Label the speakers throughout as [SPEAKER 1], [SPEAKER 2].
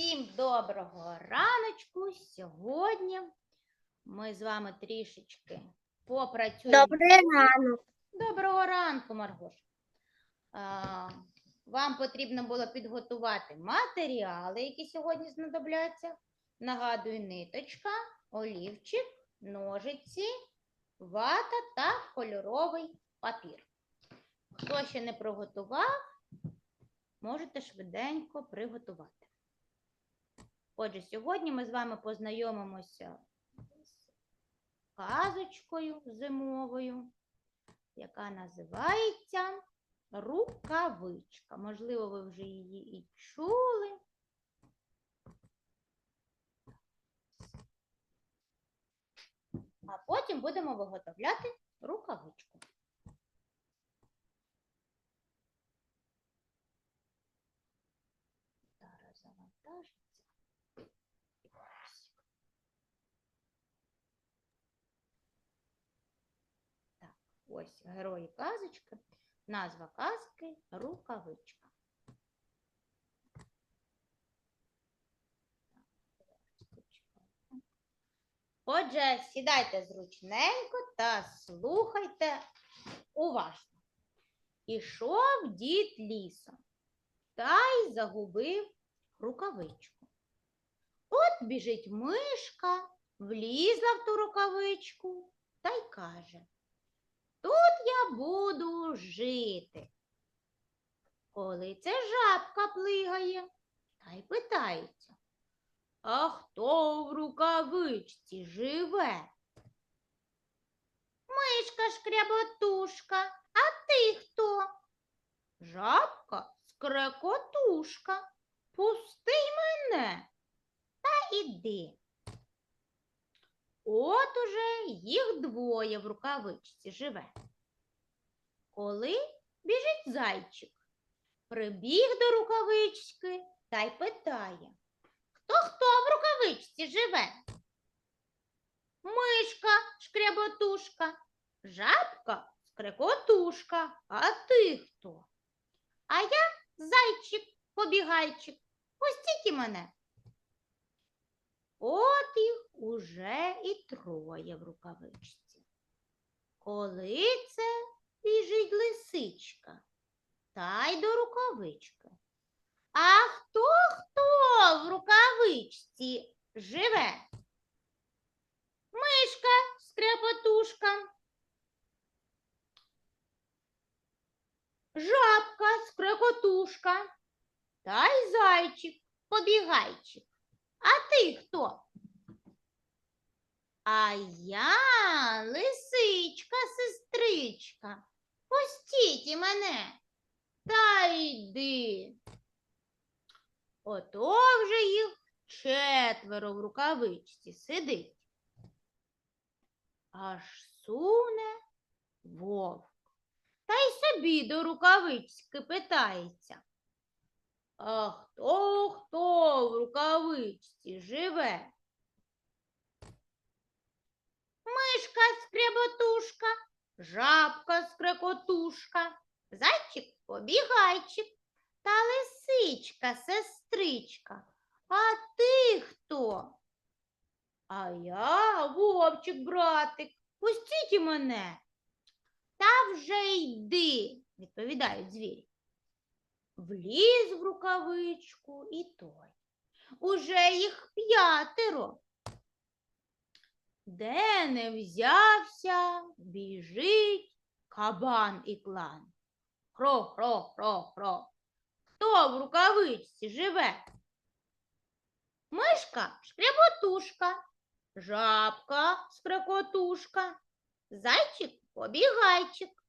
[SPEAKER 1] Всім доброго раночку. Сьогодні ми з вами трішечки попрацюємо.
[SPEAKER 2] Добрий ранок.
[SPEAKER 1] Доброго ранку, Маргош. Вам потрібно було підготувати матеріали, які сьогодні знадобляться. Нагадую, ниточка, олівчик, ножиці, вата та кольоровий папір. Хто ще не приготував, можете швиденько приготувати. Отже, сьогодні ми з вами познайомимося з казочкою зимовою, яка називається Рукавичка. Можливо, ви вже її і чули. А потім будемо виготовляти рукавичку. Зараз завантажиться. Ось. Так, ось герої казочки. Назва казки Рукавичка. Отже, сідайте зручненько та слухайте уважно. Ішов дід лісом та й загубив рукавичку. От біжить мишка, влізла в ту рукавичку та й каже: Тут я буду жити. Коли це жабка плигає, та й питається, а хто в рукавичці живе? Мишка шкряботушка, а ти хто? Жабка скрекотушка. Пусти мене та іди. От уже їх двоє в рукавичці живе. Коли біжить зайчик, прибіг до рукавички та й питає, хто хто в рукавичці живе? Мишка шкряботушка, жабка скрекотушка, а ти хто? А я зайчик побігайчик. Пустіть і мене. От їх уже і троє в рукавичці. Коли це біжить лисичка, та й до рукавички. А хто хто в рукавичці живе? Мишка скрепотушка. Жабка скрекотушка та й зайчик побігайчик. А ти хто? А я лисичка, сестричка. Пустіть мене. Та йди. Ото вже їх четверо в рукавичці сидить. Аж суне вовк. Та й собі до рукавички питається. А хто хто в рукавичці живе? Мишка скряботушка, жабка скрекотушка, зайчик побігайчик та лисичка сестричка. А ти хто? А я вовчик, братик. Пустіть мене. Та вже йди, відповідають звірі. Вліз в рукавичку і той. Уже їх п'ятеро. Де не взявся, біжить кабан і клан. Хро-хро-хро-хро. Хто в рукавичці живе? Мишка шкряботушка, жабка скрекотушка, зайчик побігайчик,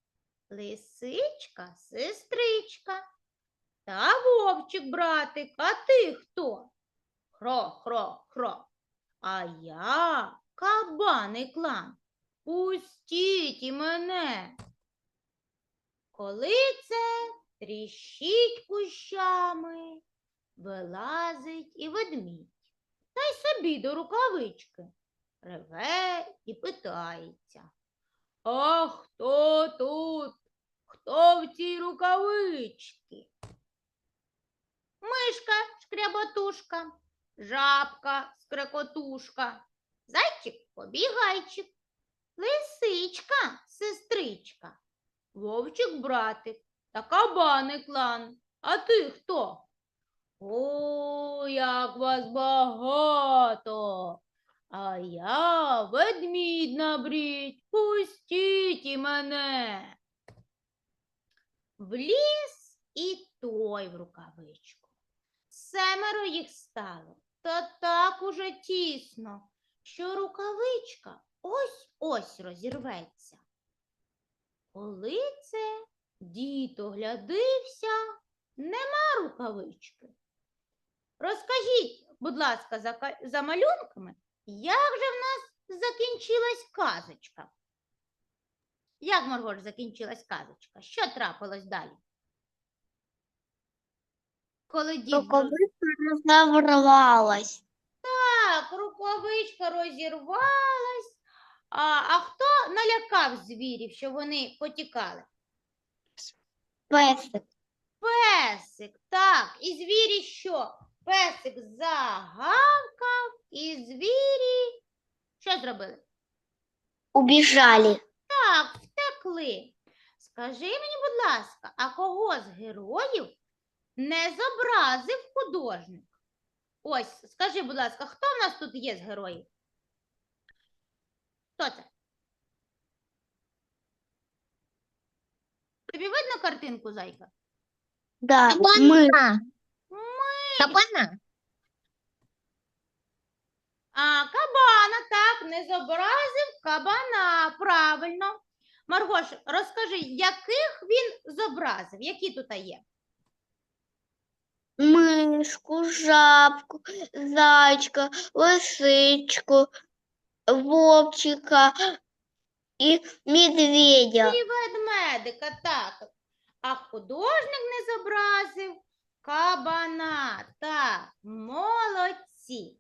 [SPEAKER 1] лисичка сестричка. Та вовчик, братик, а ти хто? Хро-хро-хро. А я кабан і клан. Пустіть і мене. Коли це тріщить кущами, вилазить і ведмідь. Та й собі до рукавички. Реве і питається. А хто тут? Хто в цій рукавичці? Мишка шкряб чеботушка, жабка, скрекотушка, зайчик побігайчик, лисичка, сестричка, вовчик братик та кабаний клан. А ти хто? О, як вас багато. А я ведмідь на брідь, пустіть і мене. В ліс і той в рукавичку. Семеро їх стало, та так уже тісно, що рукавичка ось-ось розірветься. Коли це дід оглядився, нема рукавички. Розкажіть, будь ласка, за, за малюнками, як же в нас закінчилась казочка? Як, Маргош, закінчилась казочка? Що трапилось далі? Коли дід зро-
[SPEAKER 2] Рукавиця.
[SPEAKER 1] Так, рукавичка розірвалась. А, а хто налякав звірів, що вони потікали?
[SPEAKER 2] Песик.
[SPEAKER 1] Песик, так, і звірі що? Песик загавкав, і звірі що зробили?
[SPEAKER 2] Убіжали.
[SPEAKER 1] Так, втекли. Скажи мені, будь ласка, а кого з героїв не зобразив художник? Ось, скажи, будь ласка, хто в нас тут є з героїв? Хто це? Тобі видно картинку, зайка?
[SPEAKER 2] Да, ми.
[SPEAKER 3] Кабана.
[SPEAKER 1] А, кабана, так, не зобразив кабана, правильно. Маргош, розкажи, яких він зобразив? Які тут є?
[SPEAKER 2] Мишку, жабку, зайчика, лисичку, вовчика і медведя.
[SPEAKER 1] І ведмедика, так. А художник не зобразив кабана. Так, молодці.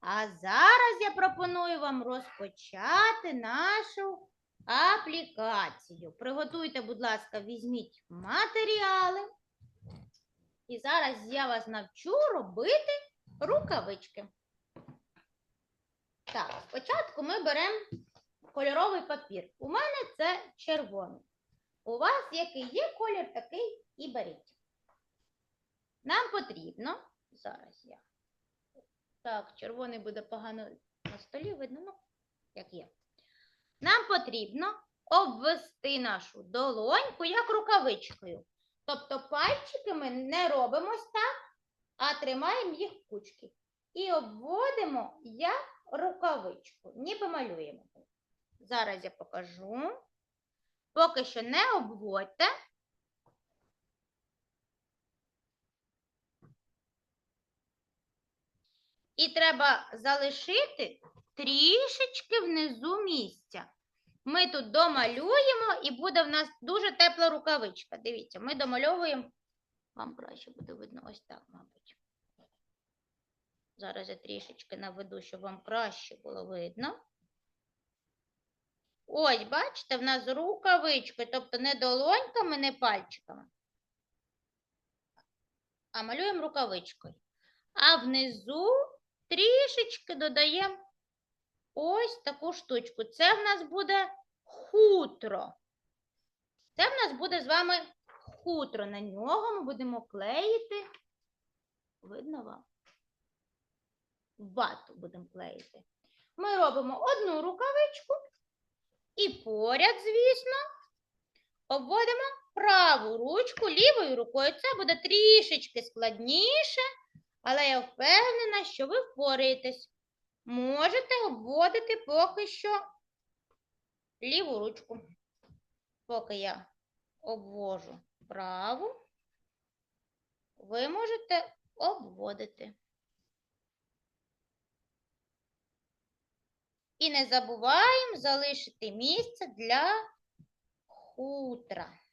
[SPEAKER 1] А зараз я пропоную вам розпочати нашу аплікацію. Приготуйте, будь ласка, візьміть матеріали. І зараз я вас навчу робити рукавички. Так, спочатку ми беремо кольоровий папір. У мене це червоний. У вас який є колір, такий і беріть. Нам потрібно, зараз я. Так, червоний буде погано на столі, видно, ну, як є. Нам потрібно обвести нашу долоньку як рукавичкою. Тобто пальчики ми не робимо так, а тримаємо їх кучки. І обводимо як рукавичку, ніби малюємо. Зараз я покажу. Поки що не обводьте. І треба залишити трішечки внизу місця. Ми тут домалюємо і буде в нас дуже тепла рукавичка. Дивіться, ми домальовуємо. Вам краще буде видно ось так, мабуть. Зараз я трішечки наведу, щоб вам краще було видно. Ось, бачите, в нас рукавички, тобто не долоньками, не пальчиками. А малюємо рукавичкою. А внизу трішечки додаємо ось таку штучку. Це в нас буде хутро. Це в нас буде з вами хутро. На нього ми будемо клеїти. Видно вам? Вату будемо клеїти. Ми робимо одну рукавичку. І поряд, звісно, обводимо праву ручку лівою рукою. Це буде трішечки складніше, але я впевнена, що ви впораєтесь. Можете обводити поки що ліву ручку. Поки я обвожу праву, ви можете обводити. І не забуваємо залишити місце для хутра.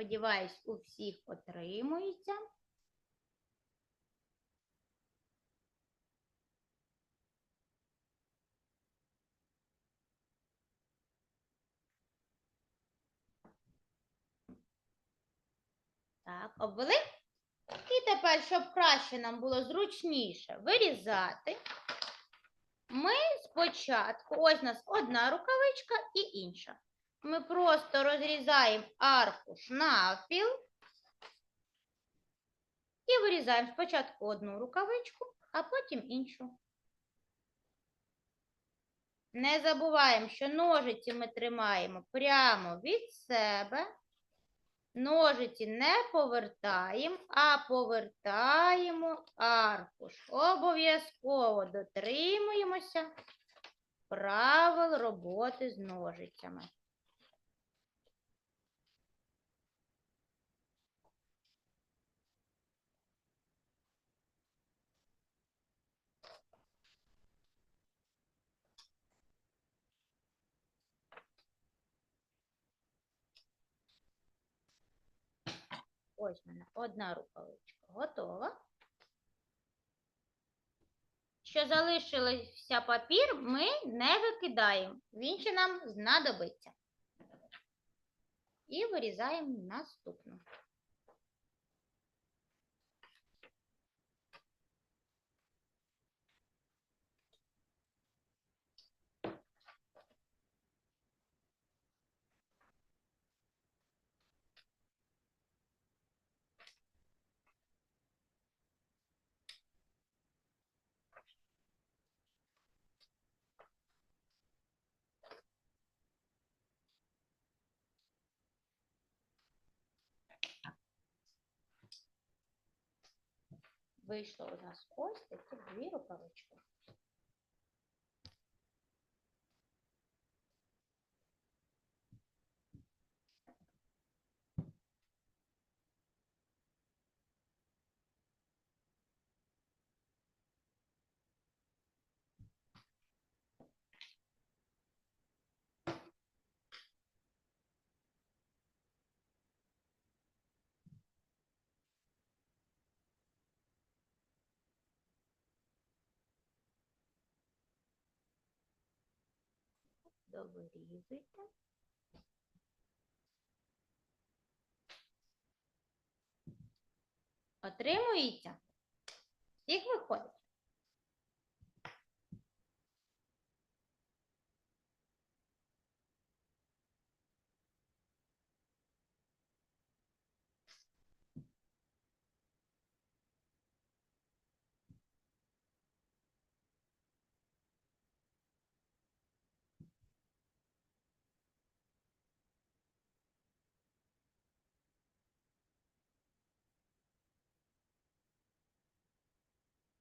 [SPEAKER 1] Сподіваюсь, у всіх отримується. Так, обвели. І тепер, щоб краще нам було зручніше вирізати, ми спочатку, ось у нас одна рукавичка і інша. Ми просто розрізаємо аркуш навпіл і вирізаємо спочатку одну рукавичку, а потім іншу. Не забуваємо, що ножиці ми тримаємо прямо від себе. Ножиці не повертаємо, а повертаємо аркуш. Обов'язково дотримуємося правил роботи з ножицями. Ось мене одна рукавичка готова. Що залишився папір, ми не викидаємо. Він ще нам знадобиться. І вирізаємо наступну. Вийшло у нас ось такі дві рукавички. Довирізуйте. Отримується? Всіх виходить?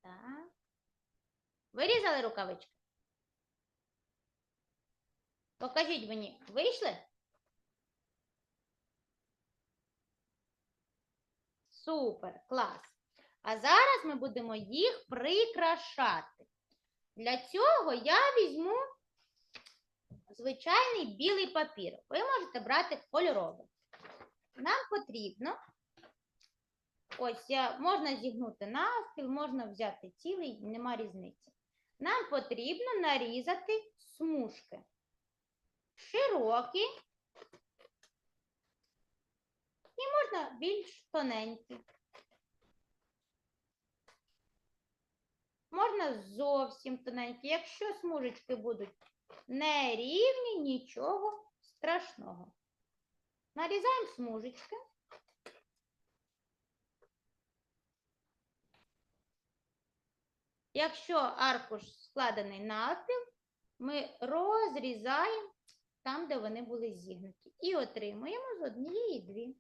[SPEAKER 1] Так. Вирізали рукавички? Покажіть мені, вийшли? Супер, клас. А зараз ми будемо їх прикрашати. Для цього я візьму звичайний білий папір. Ви можете брати кольоровий. Нам потрібно Ось я, можна зігнути навпіл, можна взяти цілий, нема різниці. Нам потрібно нарізати смужки. Широкі і можна більш тоненькі. Можна зовсім тоненькі. Якщо смужечки будуть нерівні, нічого страшного. Нарізаємо смужечки. Якщо аркуш складений навпіл, ми розрізаємо там, де вони були зігнуті. І отримуємо з однієї дві.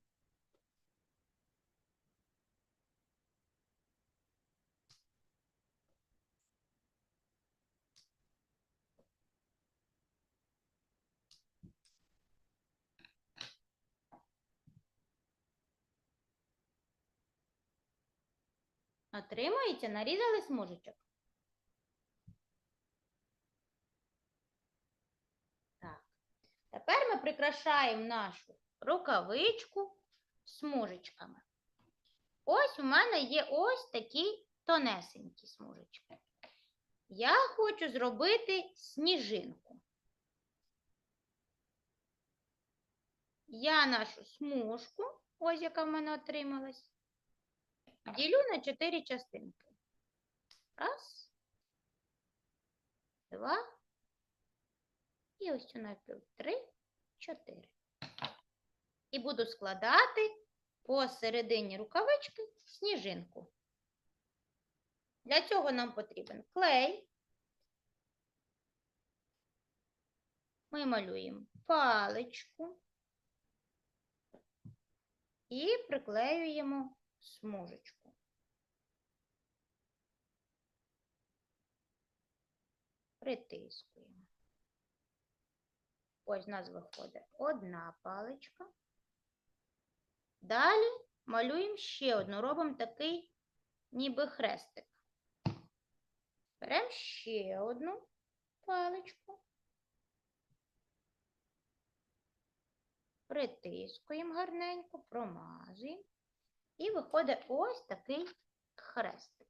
[SPEAKER 1] Отримується, нарізали смужечок. Так. Тепер ми прикрашаємо нашу рукавичку смужечками. Ось у мене є ось такі тонесенькі смужечки. Я хочу зробити сніжинку. Я нашу смужку, ось яка в мене отрималась, ділю на чотири частинки. Раз, два, і ось цю навпіл три, чотири. І буду складати посередині рукавички сніжинку. Для цього нам потрібен клей. Ми малюємо паличку і приклеюємо смужечку. Притискуємо. Ось у нас виходить одна паличка. Далі малюємо ще одну, робимо такий ніби хрестик. Беремо ще одну паличку. Притискуємо гарненько, промазуємо. І виходить ось такий хрестик.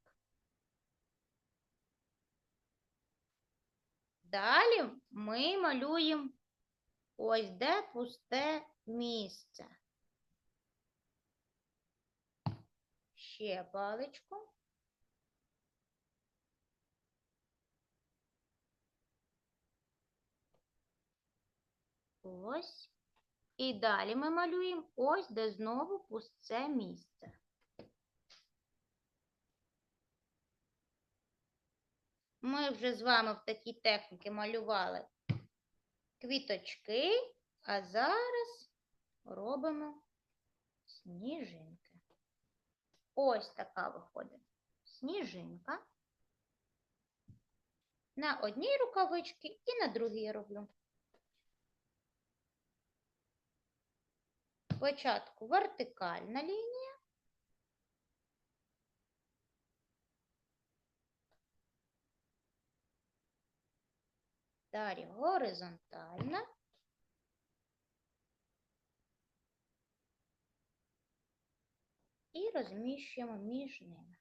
[SPEAKER 1] Далі ми малюємо ось де пусте місце. Ще паличку. Ось. І далі ми малюємо ось, де знову пусте місце. Ми вже з вами в такій техніці малювали квіточки, а зараз робимо сніжинки. Ось така виходить сніжинка. На одній рукавичці і на другій я роблю. Спочатку вертикальна лінія. Далі горизонтальна. І розміщуємо між ними.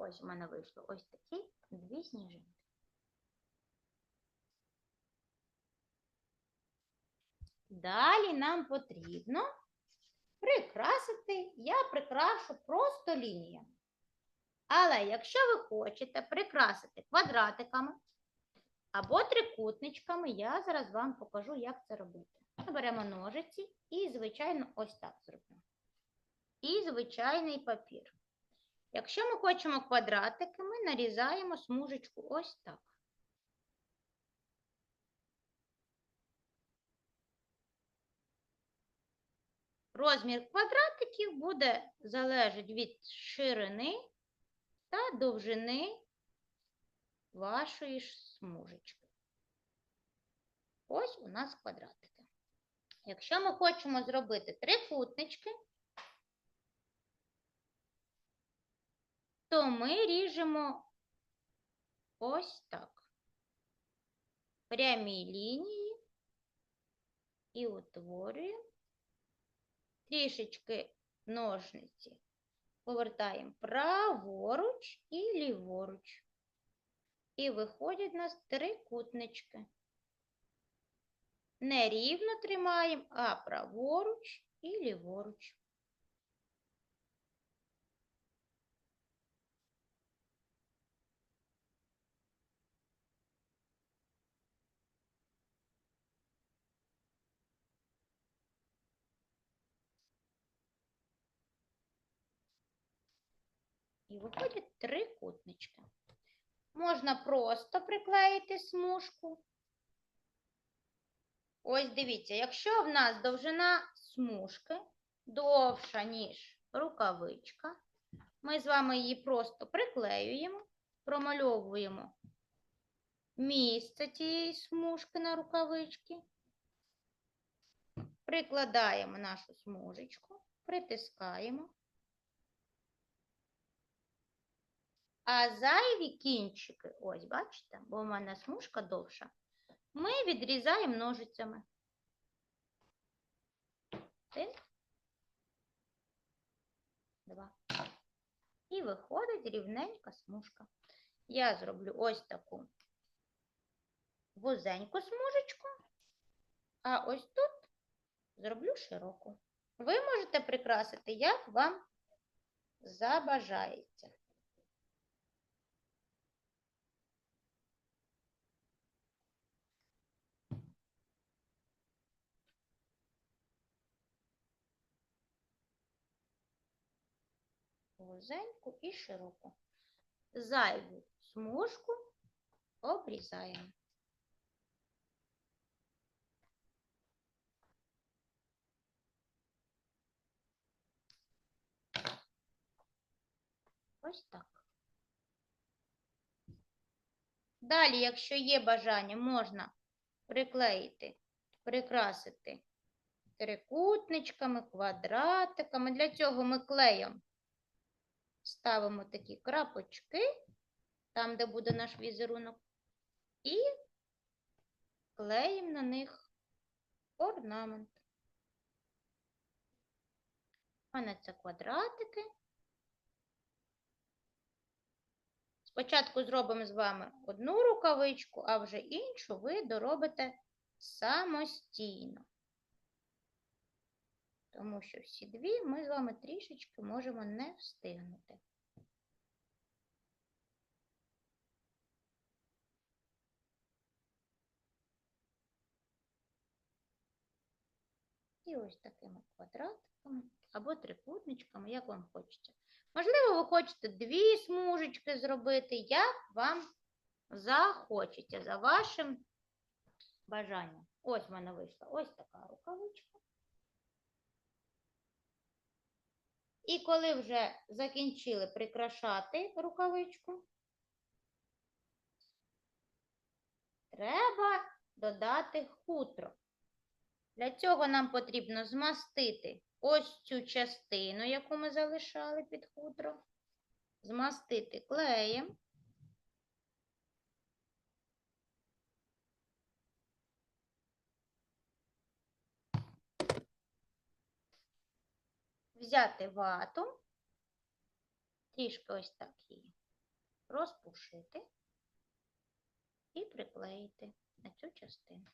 [SPEAKER 1] Ось у мене вийшло ось такі дві сніжинки. Далі нам потрібно прикрасити, я прикрашу просто лініями. Але якщо ви хочете прикрасити квадратиками або трикутничками, я зараз вам покажу, як це робити. Ми беремо ножиці і, звичайно, ось так зробимо. І звичайний папір. Якщо ми хочемо квадратики, ми нарізаємо смужечку ось так. Розмір квадратиків буде залежати від ширини та довжини вашої смужечки. Ось у нас квадратики. Якщо ми хочемо зробити трикутнички, то ми ріжемо ось так. Прямі лінії і утворюємо трішечки ножниці. Повертаємо праворуч і ліворуч. І виходять у нас трикутнички. Не рівно тримаємо, а праворуч і ліворуч. І виходять трикутнички. Можна просто приклеїти смужку. Ось дивіться, якщо в нас довжина смужки довша, ніж рукавичка, ми з вами її просто приклеюємо, промальовуємо місце цієї смужки на рукавички. Прикладаємо нашу смужечку, притискаємо. А зайві кінчики, ось бачите, бо в мене смужка довша, ми відрізаємо ножицями. Один, два. І виходить рівненька смужка. Я зроблю ось таку вузеньку смужечку, а ось тут зроблю широку. Ви можете прикрасити, як вам забажається. Вузеньку і широку. Зайву смужку обрізаємо. Ось так. Далі, якщо є бажання, можна приклеїти, прикрасити трикутничками, квадратиками. Для цього ми клеєм ставимо такі крапочки, там, де буде наш візерунок, і клеїмо на них орнамент. У мене це квадратики. Спочатку зробимо з вами одну рукавичку, а вже іншу ви доробите самостійно. Тому що всі дві ми з вами трішечки можемо не встигнути. І ось такими квадратиками або трикутничками, як вам хочеться. Можливо, ви хочете дві смужечки зробити, як вам захочеться, за вашим бажанням. Ось в мене вийшла ось така рукавичка. І коли вже закінчили прикрашати рукавичку, треба додати хутро. Для цього нам потрібно змастити ось цю частину, яку ми залишали під хутро, змастити клеєм. Взяти вату, трішки ось так її розпушити і приклеїти на цю частину.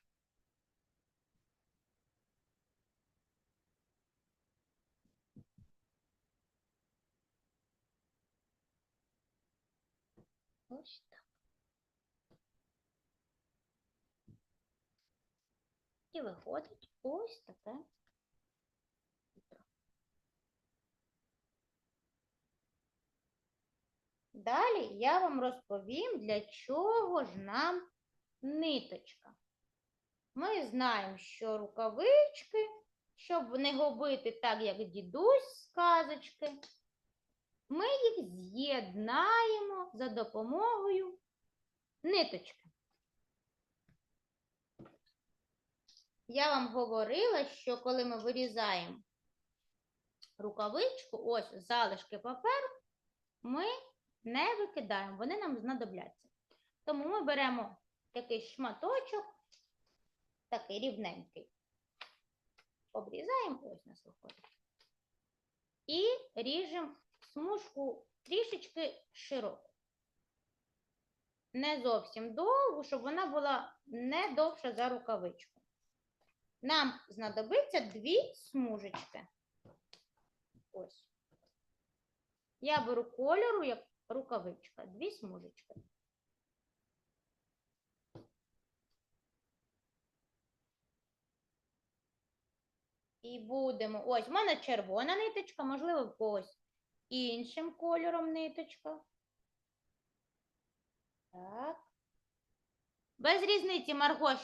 [SPEAKER 1] Ось так. І виходить ось таке. Далі я вам розповім, для чого ж нам ниточка. Ми знаємо, що рукавички, щоб не губити так, як дідусь з казочки, ми їх з'єднаємо за допомогою ниточки. Я вам говорила, що коли ми вирізаємо рукавичку, ось залишки паперу, ми не викидаємо, вони нам знадобляться. Тому ми беремо якийсь шматочок, такий рівненький, обрізаємо, ось нас виходить. І ріжемо смужку трішечки широку. Не зовсім довгу, щоб вона була не довша за рукавичку. Нам знадобиться дві смужечки. Ось. Я беру кольору, рукавичка, дві смужечки. І будемо. Ось, в мене червона ниточка, можливо, в когось іншим кольором ниточка. Так. Без різниці, Маргош,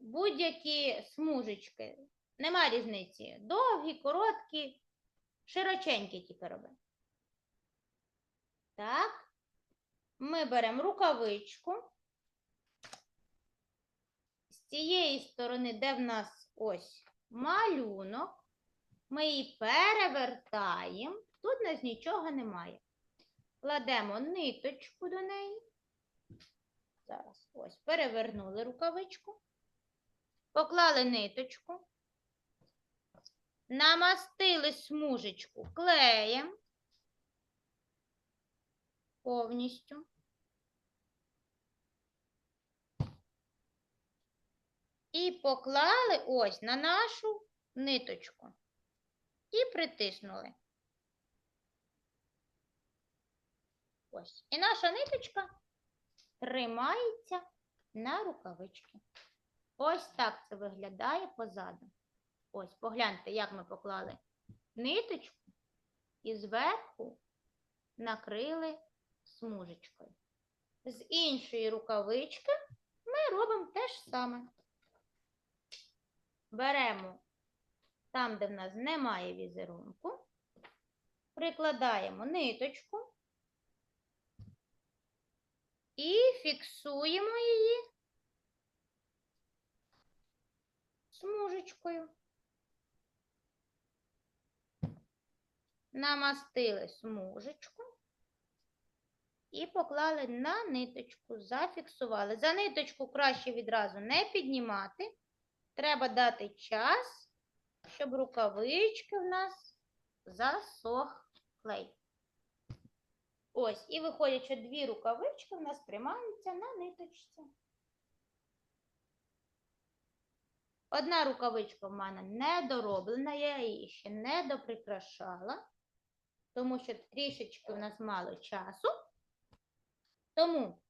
[SPEAKER 1] будь-які смужечки. Нема різниці. Довгі, короткі, широченькі тільки роби. Так. Ми беремо рукавичку. З цієї сторони, де в нас ось малюнок, ми її перевертаємо. Тут нас нічого немає. Кладемо ниточку до неї. Зараз ось перевернули рукавичку. Поклали ниточку. Намастили смужечку клеєм. Повністю. І поклали ось на нашу ниточку. І притиснули. Ось. І наша ниточка тримається на рукавички. Ось так це виглядає позаду. Ось, погляньте, як ми поклали ниточку і зверху накрили смужечкою. З іншої рукавички ми робимо те ж саме. Беремо там, де в нас немає візерунку, прикладаємо ниточку і фіксуємо її смужечкою. Намастили смужечку і поклали на ниточку, зафіксували. За ниточку краще відразу не піднімати. Треба дати час, щоб рукавички в нас засох клей. Ось, і виходять, що дві рукавички в нас тримаються на ниточці. Одна рукавичка в мене не дороблена, я її ще не доприкрашала, тому що трішечки в нас мало часу. Тому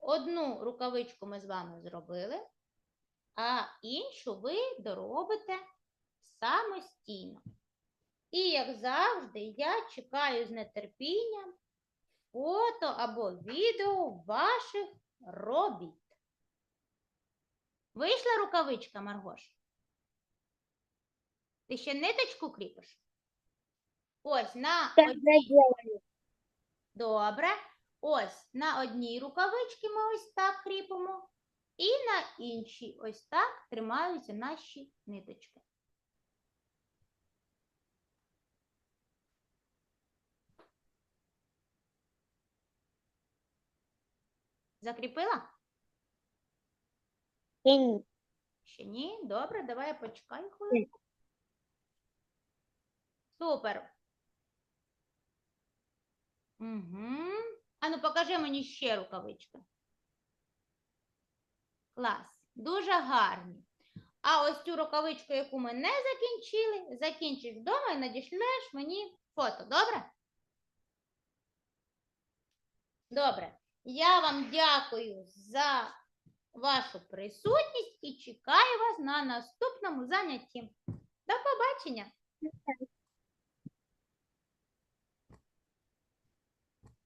[SPEAKER 1] одну рукавичку ми з вами зробили, а іншу ви доробите самостійно. І, як завжди, я чекаю з нетерпінням фото або відео ваших робіт. Вийшла рукавичка, Маргош? Ти ще ниточку кріпиш? Ось на одній... Добре. Ось на одній рукавичці ми ось так кріпимо, і на іншій ось так тримаються наші ниточки. Закріпила? Ще ні? Добре, давай я почекаю хвилинку. Супер. Угу. Ану, покажи мені ще рукавички. Клас. Дуже гарні. А ось цю рукавичку, яку ми не закінчили, закінчиш вдома і надішлеш мені фото. Добре? Добре. Я вам дякую за вашу присутність і чекаю вас на наступному занятті. До побачення!